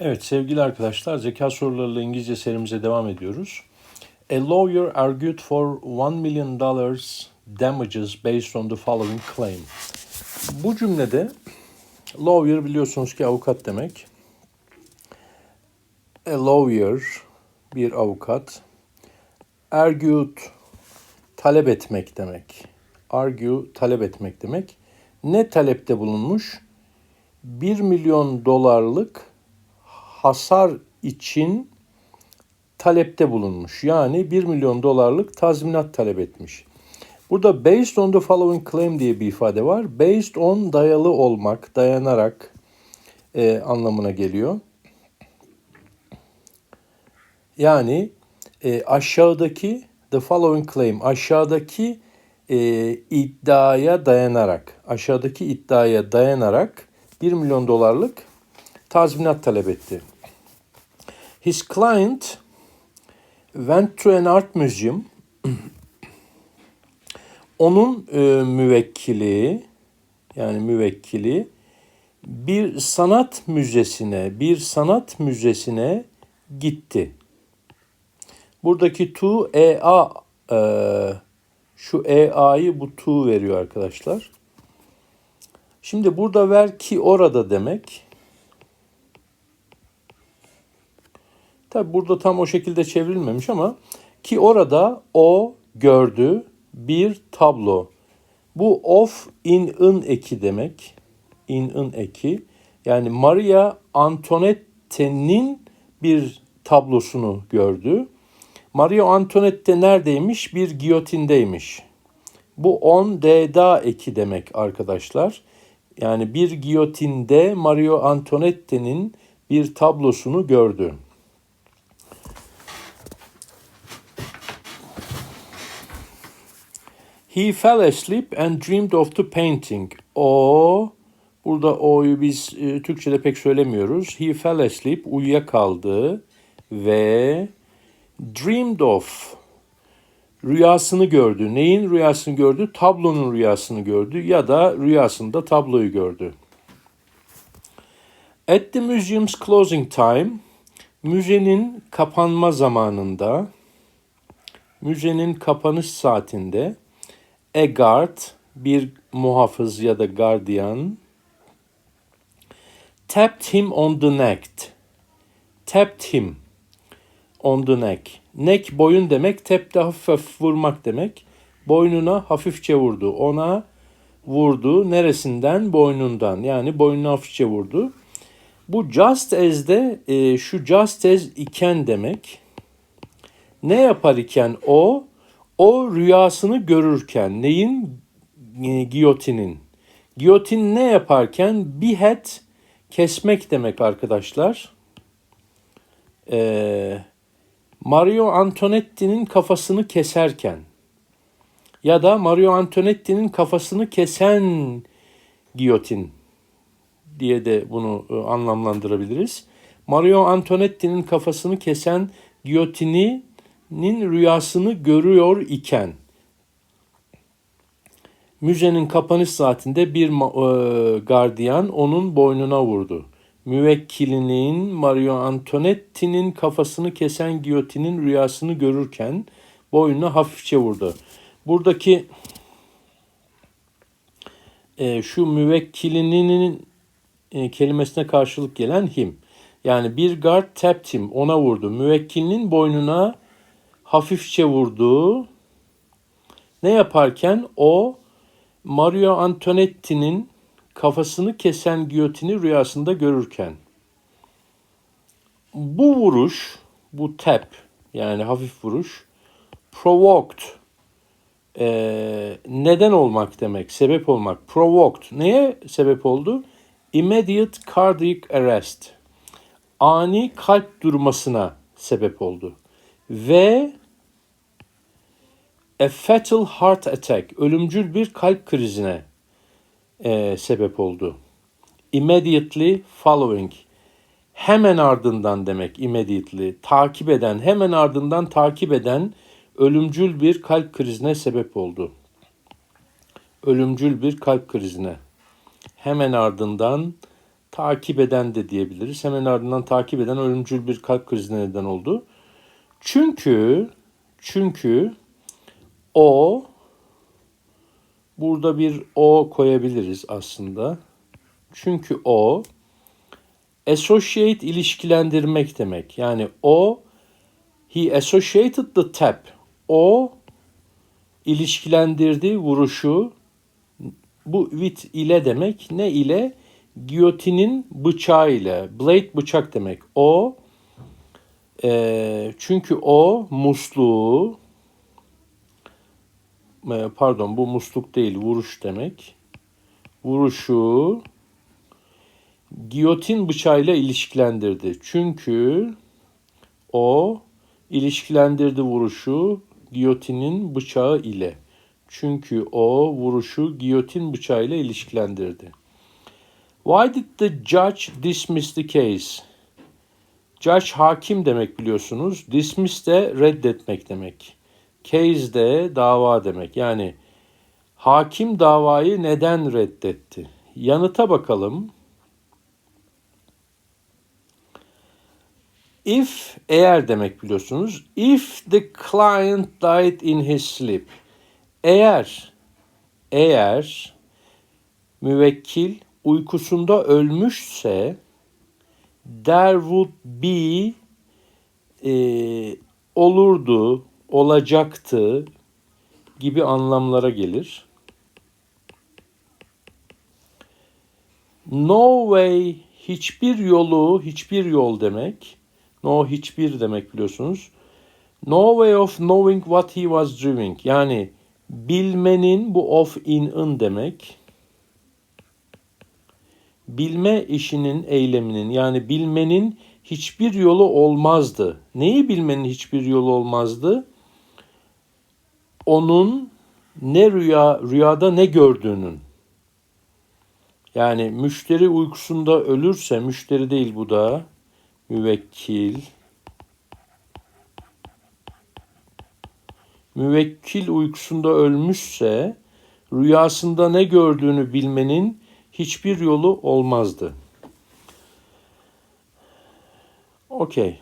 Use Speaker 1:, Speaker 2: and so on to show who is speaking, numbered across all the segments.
Speaker 1: Evet sevgili arkadaşlar zeka sorularıyla İngilizce serimize devam ediyoruz. A lawyer argued for 1 million dollars damages based on the following claim. Bu cümlede lawyer biliyorsunuz ki avukat demek. A lawyer bir avukat. Argued talep etmek demek. Argue talep etmek demek. Ne talepte bulunmuş? 1 milyon dolarlık hasar için talepte bulunmuş. Yani 1 milyon dolarlık tazminat talep etmiş. Burada based on the following claim diye bir ifade var. Based on dayalı olmak, dayanarak e, anlamına geliyor. Yani e, aşağıdaki the following claim aşağıdaki e, iddiaya dayanarak aşağıdaki iddiaya dayanarak 1 milyon dolarlık tazminat talep etti. His client went to an art museum. Onun e, müvekkili yani müvekkili bir sanat müzesine, bir sanat müzesine gitti. Buradaki to EA e, şu EA'yı bu to veriyor arkadaşlar. Şimdi burada ver ki orada demek. Tabi burada tam o şekilde çevrilmemiş ama ki orada o gördü bir tablo. Bu of in ın eki demek. In ın eki. Yani Maria Antoinette'nin bir tablosunu gördü. Maria Antoinette neredeymiş? Bir giyotindeymiş. Bu on deda eki demek arkadaşlar. Yani bir giyotinde Mario Antoinette'nin bir tablosunu gördü. He fell asleep and dreamed of the painting. O burada o'yu biz e, Türkçe'de pek söylemiyoruz. He fell asleep uyuyakaldı ve dreamed of rüyasını gördü. Neyin rüyasını gördü? Tablonun rüyasını gördü ya da rüyasında tabloyu gördü. At the museum's closing time, müzenin kapanma zamanında, müzenin kapanış saatinde a guard, bir muhafız ya da gardiyan, tapped him on the neck. Tapped him on the neck. Neck boyun demek, tap de hafif hafif vurmak demek. Boynuna hafifçe vurdu. Ona vurdu. Neresinden? Boynundan. Yani boynuna hafifçe vurdu. Bu just as de e, şu just as iken demek. Ne yapar iken o? O rüyasını görürken neyin? E, giyotinin. Giyotin ne yaparken? Behead kesmek demek arkadaşlar. Eee Mario Antonetti'nin kafasını keserken ya da Mario Antonetti'nin kafasını kesen giyotin diye de bunu e, anlamlandırabiliriz. Mario Antonetti'nin kafasını kesen giyotininin rüyasını görüyor iken müzenin kapanış saatinde bir e, gardiyan onun boynuna vurdu müvekkilinin Mario Antonetti'nin kafasını kesen giyotinin rüyasını görürken boynuna hafifçe vurdu. Buradaki e, şu müvekkilinin e, kelimesine karşılık gelen him. Yani bir guard tapped him, ona vurdu. Müvekkilinin boynuna hafifçe vurdu. Ne yaparken o Mario Antonetti'nin kafasını kesen giyotini rüyasında görürken. Bu vuruş, bu tap yani hafif vuruş, provoked e, neden olmak demek, sebep olmak. Provoked neye sebep oldu? Immediate cardiac arrest. Ani kalp durmasına sebep oldu. Ve a fatal heart attack, ölümcül bir kalp krizine e, sebep oldu. Immediately following. Hemen ardından demek immediately. Takip eden, hemen ardından takip eden ölümcül bir kalp krizine sebep oldu. Ölümcül bir kalp krizine. Hemen ardından takip eden de diyebiliriz. Hemen ardından takip eden ölümcül bir kalp krizine neden oldu. Çünkü çünkü o burada bir o koyabiliriz aslında. Çünkü o associate ilişkilendirmek demek. Yani o he associated the tap. O ilişkilendirdi vuruşu bu with ile demek ne ile? Giyotinin bıçağı ile. Blade bıçak demek. O e, çünkü o musluğu pardon bu musluk değil vuruş demek. Vuruşu giyotin bıçağıyla ilişkilendirdi. Çünkü o ilişkilendirdi vuruşu giyotinin bıçağı ile. Çünkü o vuruşu giyotin bıçağıyla ilişkilendirdi. Why did the judge dismiss the case? Judge hakim demek biliyorsunuz. Dismiss de reddetmek demek. Case de dava demek. Yani hakim davayı neden reddetti? Yanıta bakalım. If eğer demek biliyorsunuz. If the client died in his sleep. Eğer eğer müvekkil uykusunda ölmüşse there would be e, olurdu, olacaktı gibi anlamlara gelir. No way hiçbir yolu, hiçbir yol demek. No hiçbir demek biliyorsunuz. No way of knowing what he was doing. Yani bilmenin bu of in'ın demek. Bilme işinin, eyleminin yani bilmenin hiçbir yolu olmazdı. Neyi bilmenin hiçbir yolu olmazdı? Onun ne rüya rüyada ne gördüğünün. Yani müşteri uykusunda ölürse müşteri değil bu da müvekkil müvekkil uykusunda ölmüşse rüyasında ne gördüğünü bilmenin hiçbir yolu olmazdı. Okay.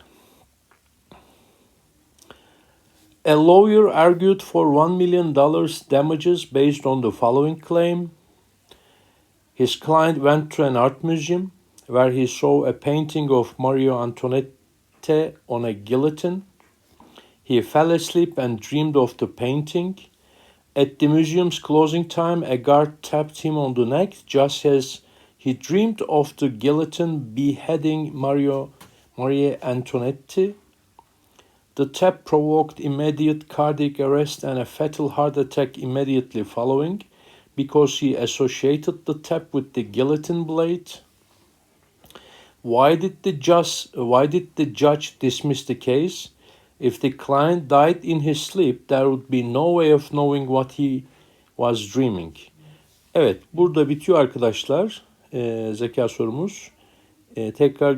Speaker 1: A lawyer argued for $1 million damages based on the following claim. His client went to an art museum where he saw a painting of Mario Antoinette on a guillotine. He fell asleep and dreamed of the painting. At the museum's closing time, a guard tapped him on the neck just as he dreamed of the guillotine beheading Mario Marie Antoinette. The tap provoked immediate cardiac arrest and a fatal heart attack immediately following because he associated the tap with the guillotine blade. Why did the judge why did the judge dismiss the case? If the client died in his sleep, there would be no way of knowing what he was dreaming. Evet, burada bitiyor arkadaşlar. Ee, zeka sorumuz. Ee, tekrar